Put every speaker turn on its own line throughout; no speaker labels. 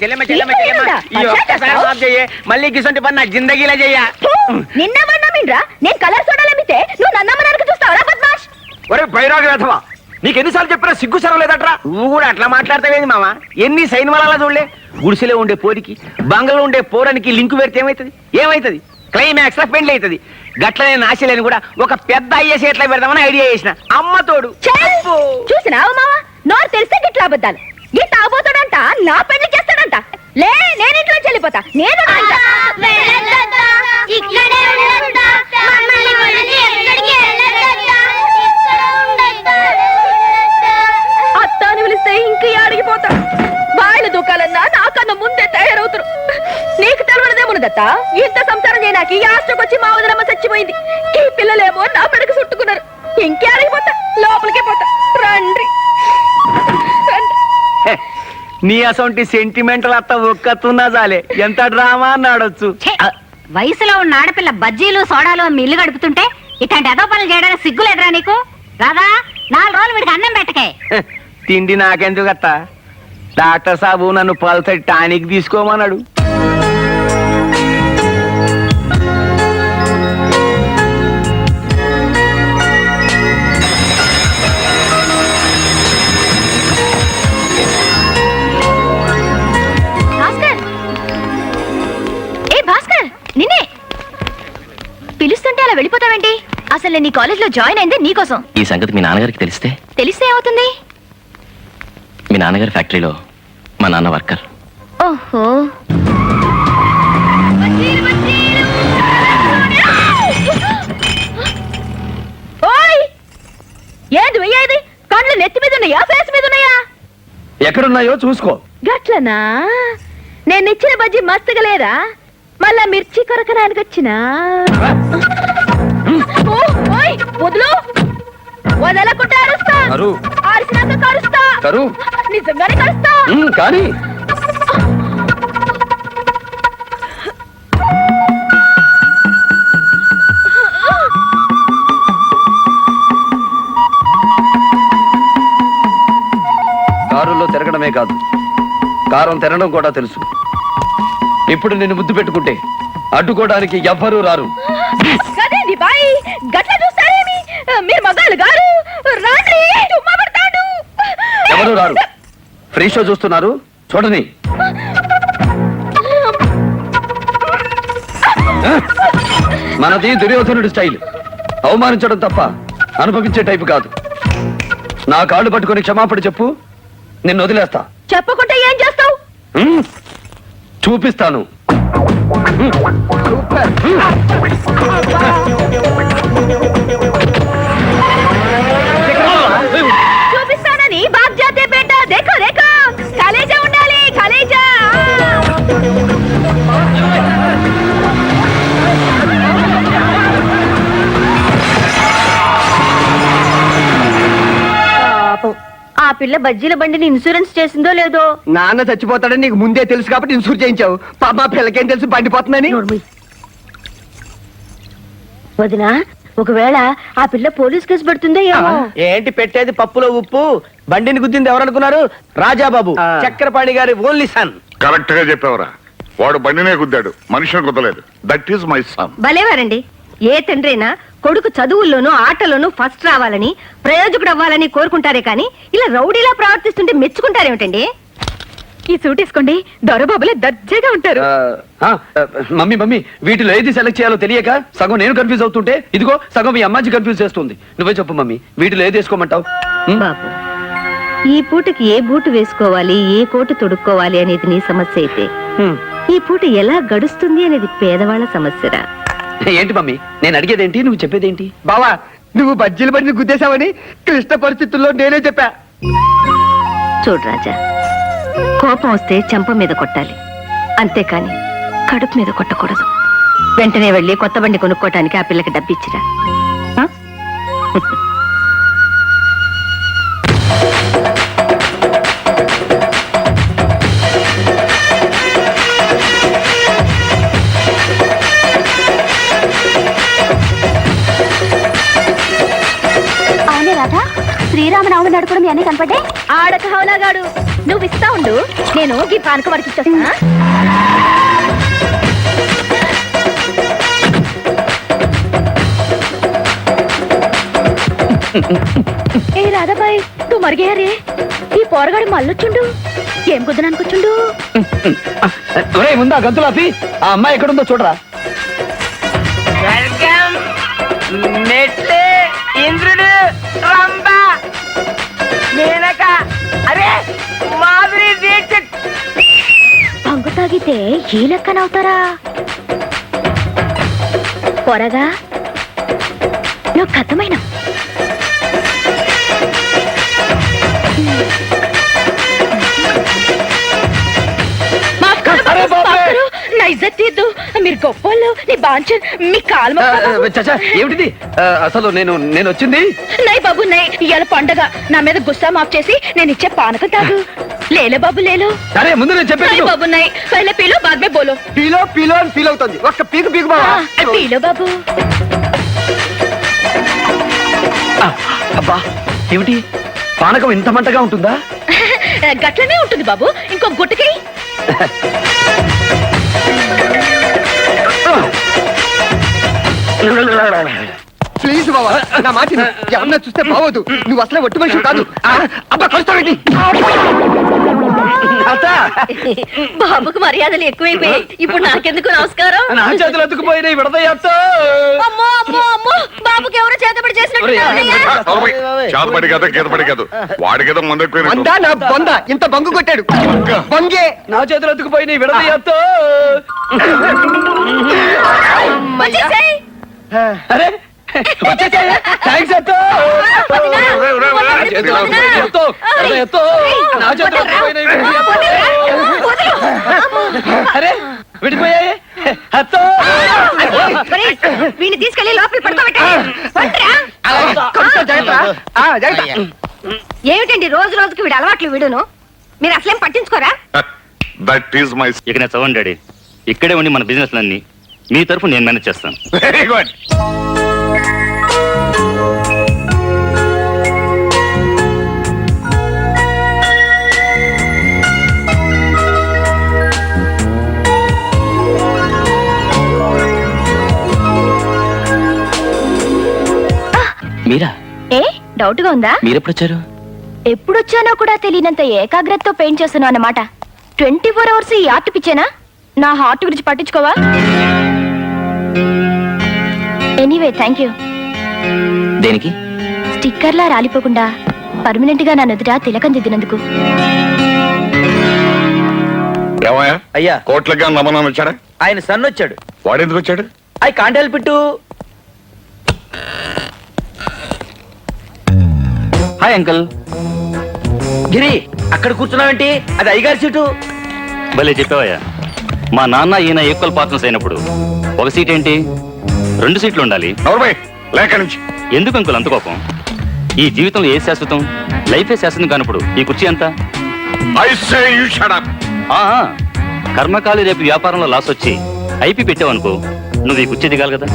చెల్లెమ్మ చెల్లెమ్మ
నీకు
చెల్లెమ్మ.
నేనుండా?
ఈ ఒక్కసారి
పశ్చాత్తాపం?
మాఫ్ చెయ్యి. మళ్ళీ గిసంటి పని నా జిందగీలో చెయ్య.
ఫు, నిన్నమన్నామిండ్రా నేను కలర్ సోడాలమ్మితే నువ్వు నన్నమ్మడానికి చూస్తావరా బద్మాష్?
ఒరే బైరాగ వేధవా? నీకు ఎన్నిసార్లు చెప్పినా సిగ్గు సరం లేదట్రా?
నువ్వు కూడా అట్లా మాట్లాడతావేంది మామ? ఎన్ని సైన్ వల్ల చూడలే? గుడిసెలో ఉండే పోరికి బంగళలో ఉండే పోరానికి లింకు పెడితే ఏమైతుంది? ఏమైతుంది? క్లైమాక్స్లో పెండ్లి అవుతుంది గట్లనే నాశలేని కూడా ఒక పెద్ద అయ్యేసి ఎట్లా పెడదామని ఐడియా చేసిన. అమ్మ తోడు.
చూసినావు మావా నోరు తెలిస్తే గిట్లా అబద్ధాలు. ఈ తాగుతాడంట నా పెళ్ళి చేస్తాడంట లే నేను ఇంట్లో నేను? అత్త అని పిలిస్తే ఇంక అడిగిపోతా వాళ్ళు దుకాలన్నా నాకన్నా ముందే తయారవుతారు. నీకు తెలవడదేమున్నదత్త ఇంత సంసారం చేయనాకి ఈ ఆస్ట్రోకి వచ్చి మా వదిలమ్మ చచ్చిపోయింది. ఈ పిల్లలేమో నా పెడకు చుట్టుకున్నారు. ఇంకే అడిగిపోతా లోపలికే
నీ అసొంటి సెంటిమెంటల్ అత్త ఒక్కతున్నా చాలే ఎంత డ్రామా అని ఆడొచ్చు.
ఛే! వయసులో ఉన్న ఆడపిల్ల బజ్జీలు సోడాలు అమ్మి ఇల్లు గడుపుతుంటే ఇట్లాంటి ఎదో పనులు చేయడానికి సిగ్గులేదురా నీకు? రాదా నాలుగు రోజులు వీడికి అన్నం పెట్టకే.
తిండి నాకెందుకు అత్త డాక్టర్ సాబు నన్ను పల్సటి టానిక్ తీసుకోమన్నాడు.
అసలు నేను నీ కాలేజ్లో జాయిన్ అయింది నీకోసం.
ఈ సంగతి మీ నాన్నగారికి తెలిస్తే?
తెలిస్తే ఏమవుతుంది?
మీ నాన్నగారి ఫ్యాక్టరీలో మా నాన్న వర్కర్.
ఓహో. ఓయ్! ఏది వెయ్యేది కళ్ళు నెత్తి మీద ఉన్నాయా ఫేస్ మీద ఉన్నాయా?
ఎక్కడున్నాయో చూసుకో.
గట్లనా? నేను ఇచ్చిన బజ్జి మస్తుగా లేదా? మళ్ళా మిర్చి కొరకడానికి వచ్చినా? వదులు. వదలకుంటే అరుస్తా.
కరు.
అరిసినాక కరుస్తా.
కరు.
నిజంగానే కరుస్తా.
ఉమ్, కానీ. కారులో తిరగడమే కాదు. కారం తినడం కూడా తెలుసు. ఇప్పుడు నిన్ను ముద్దు పెట్టుకుంటే అడ్డుకోవడానికి ఎవ్వరూ రారు.
మీరు మగాళ్ళు గారు. రాండి చుమ్మా పడతాడు.
ఎవరు రారు? ఫ్రీ షో చూస్తున్నారు? చూడని? మనది దుర్యోధనుడి స్టైల్. అవమానించడం తప్ప అనుభవించే టైపు కాదు. నా కాళ్ళు పట్టుకొని క్షమాపణ చెప్పు నిన్ను వదిలేస్తా.
చెప్పకుంటే ఏం చేస్తావు?
చూపిస్తాను.
చూపిస్తానని బాగ్ కలేజా ఉండాలి కలేజా! పాపం ఆ పిల్ల బజ్జీల బండిని ఇన్సూరెన్స్ చేసిందో లేదో?
నాన్న చచ్చిపోతాడని నీకు ముందే తెలుసు కాబట్టి ఇన్సూర్ చేయించావు. పాప పిల్లకేం తెలుసు? బండిపోతుందని
వదినా ఒకవేళ ఆ పిల్ల పోలీస్ కేసు పెడుతుందో ఏమో.
ఏంటి పెట్టేది పప్పులో ఉప్పు? బండిని గుద్దింది ఎవరనుకున్నారు? రాజాబాబు. చక్రపాణి గారి ఓన్లీ సన్.
కరెక్ట్గా చెప్పావురా. వాడు బండినే గుద్దాడు. మనిషిని గుద్దలేదు. దట్ ఈస్ మై సన్
భలేవారండి. ఏ తండ్రైనా కొడుకు చదువుల్లోనూ ఆటలోనూ ఫస్ట్ రావాలని ప్రయోజకుడు అవ్వాలని కోరుకుంటారే కానీ ఇలా రౌడీలా ప్రవర్తిస్తుంటే మెచ్చుకుంటారేమిటండి?
ఈ సూట్ వేసుకోండి దొరబాబులే దర్జాగా ఉంటారు.
మమ్మీ మమ్మీ వీటిలో ఏది సెలెక్ట్ చేయాలో తెలియక సగం నేను కన్ఫ్యూజ్ అవుతుంటే ఇదిగో సగం మీ అమ్మాజీ కన్ఫ్యూజ్ చేస్తుంది. నువ్వే చెప్పు మమ్మీ వీటిలో ఏది వేసుకోమంటావు?
బాబు ఈ పూటకి ఏ బూటు వేసుకోవాలి ఏ కోటు తొడుక్కోవాలి అనేది నీ సమస్య అయితే. ఈ పూట ఎలా గడుస్తుంది అనేది పేదవాళ్ళ సమస్యరా.
ఏంటి మమ్మీ నేను అడిగేదేంటి నువ్వు చెప్పేదేంటి?
బావా నువ్వు బజ్జీల బండిని గుద్దేశావని క్లిష్ట పరిస్థితుల్లో నేనే చెప్పా.
చూడు రాజా కోపం వస్తే చెంప మీద కొట్టాలి. అంతేకాని కడుపు మీద కొట్టకూడదు. వెంటనే వెళ్ళి కొత్త బండి కొనుక్కోటానికి ఆ పిల్లకి డబ్బిచ్చిరా. ఆ?
అవునే రాధా శ్రీరామనవమి నాడు కూడా మీ అన్ని కనపడ్డే?
ఆడక హౌలాగాడు నువ్వు ఇస్తా ఉండు. నేను ఈ పానకం వరకు ఇచ్చేస్తా. ఏ రాధాబాయ్ నువ్వు మరిగేయరే ఈ పోరగాడు మళ్ళొచ్చుండు. ఏం కుదరనుకొచ్చుండు
ముందా గంతులు ఆపి ఆ అమ్మాయి ఎక్కడుందో చూడరా.
పంగు ఈ లెక్కనవుతారా పొరగా నువ్వు కథమైన ఇజ్జత్ తీద్దు మీరు గొప్పోళ్ళు నీ బాంచన్ మీ కాలు
చచ్చా ఏమిటిది? అసలు నేను నేను వచ్చింది?
నై బాబు నై ఇవాళ పండగ. నా మీద గుస్సా మాఫ్ చేసి నేను ఇచ్చే పానకం తాగు. లేలే బాబు లేలో.
సరే ముందు నేను చెప్పేది
నై
విను.
బాబు నై. పहले పీలో బాద్ మే బోలో.
పీలో పీలో అని ఫీల్ అవుతుంది. ఒక్క పీకు పీకు
ఆ, పీలో బాబు.
అబ్బా ఏమిటి? పానకం ఇంత మంటగా ఉంటుందా?
గట్లనే ఉంటుంది బాబు. ఇంకో గుట్టకి.
ప్లీజ్ బాబా నా మాట. ఎవరన్నా చూస్తే బావద్దు నువ్వు అసలే ఒట్టి మనిషి కాదు. ఆ, అబ్బా కలుస్తావేంటి అత్త!
బాబుకు మర్యాదలు ఎక్కువైపోయాయి. ఇప్పుడు నాకెందుకు నమస్కారం?
నా చేతులు
అమ్మో అమ్మో అమ్మో! బాబుకి ఎవరు చేతబడి చేసినట్టు
చేతపడి కదా గీతపడి కాదు. వాడికేదో మందు ఎక్కువ
వందా? నా బొంద ఇంత బంగు కొట్టాడు. బంగే.
నా చేతులు ఎత్తుకుపోయినాయి విడదయ్యత్తో
వచ్చేసేయ్.
అరే వచ్చేసాయా? అత్తో. ఎత్తో, ఎత్తో. నా చేతులు విడిపోయాయి అత్తో
వీడిని తీసుకెళ్ళి లోపల. ఏమిటండి రోజు రోజుకి వీడు అలవాట్లు వీడును? మీరు అసలేం పట్టించుకోరా?
దట్ ఈస్ మై
ఇక ఇక్కడే ఉండి మన బిజినెస్ అన్ని మీ తరఫు నేను మేనేజ్ చేస్తాను.
వెరీ గుడ్
మీరా?
ఏ డౌట్గా ఉందా?
మీరెప్పుడు వచ్చారు
ఎప్పుడొచ్చానో కూడా తెలియనంత ఏకాగ్రతతో పెయింట్ చేస్తున్నావు అన్నమాట. ట్వంటీ ఫోర్ అవర్స్ ఈ ఆర్ట్ పిచ్చేనా? నా హార్ట్ గురించి పట్టించుకోవా? ఎనీవే థ్యాంక్ యూ
దేనికి?
స్టిక్కర్లా రాలిపోకుండా పర్మనెంట్గా నా నుదుట తిలకం దిద్దినందుకు.
ఏమయ్యా?
అయ్యా.
కోట్లగా నమ్మనం వచ్చాడా
ఆయన సన్ వచ్చాడు.
వాడు ఎందుకు వచ్చాడు?
I can't help it
hi uncle.
Giri అక్కడ కూర్చున్నావేంటి? అది అయ్యగారి సీటు.
భలే చెప్పావయ్యా. మా నాన్న ఈయన ఈక్వల్ పార్ట్నర్స్ అయినప్పుడు ఒక సీట్ ఏంటి? రెండు సీట్లు ఉండాలి.
నవరబాయ్ లేక నుంచి.
ఎందుకు అంకుల్ అంత కోపం? ఈ జీవితంలో ఏ శాశ్వతం? లైఫే శాశ్వతం కానప్పుడు ఈ కుర్చీ ఎంత? కర్మకాలి రేపు వ్యాపారంలో లాస్ వచ్చి ఐపీ పెట్టావనుకో నువ్వు ఈ కుర్చీ దిగాలి కదా?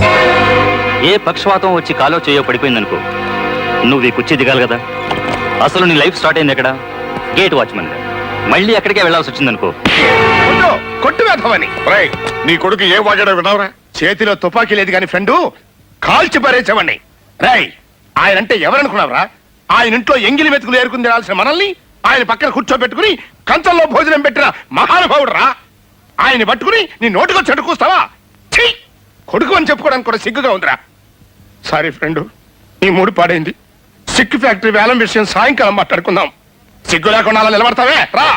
ఏ పక్షవాతం వచ్చి కాలో చేయో పడిపోయిందనుకో నువ్వు ఈ కుర్చీ దిగాలి కదా? అసలు నీ లైఫ్ స్టార్ట్ అయింది ఎక్కడ? గేట్ వాచ్మెన్ మళ్ళీ ఎక్కడికే వెళ్ళాల్సి వచ్చిందనుకో.
కొట్టు వేధమని
రేయ్ నీ కొడుకు ఏ వాగాడో వినవరా?
చేతిలో తుపాకీ లేదు కాని ఫ్రెండు కాల్చి పారేసేవాడిని రేయ్ ఆయన అంటే ఎవరనుకున్నావురా? ఆయన ఇంట్లో ఎంగిలి మెతుకులు ఏరుకుని తినాల్సిన మనల్ని ఆయన పక్కన కూర్చోబెట్టుకుని కంచంలో భోజనం పెట్టిన మహానుభావుడు రా ఆయన పట్టుకుని నీ నోటికో చెడుకూస్తావా ఛీ! కొడుకు అని చెప్పుకోవడానికి కూడా సిగ్గుగా ఉందిరా. సారీ ఫ్రెండు నీ మూడు పాడైంది. సిక్కు ఫ్యాక్టరీ వేలం విషయం సాయంకాలం మాట్లాడుకుందాం. సిగ్గు లేకుండా నిలబడతావే? రా!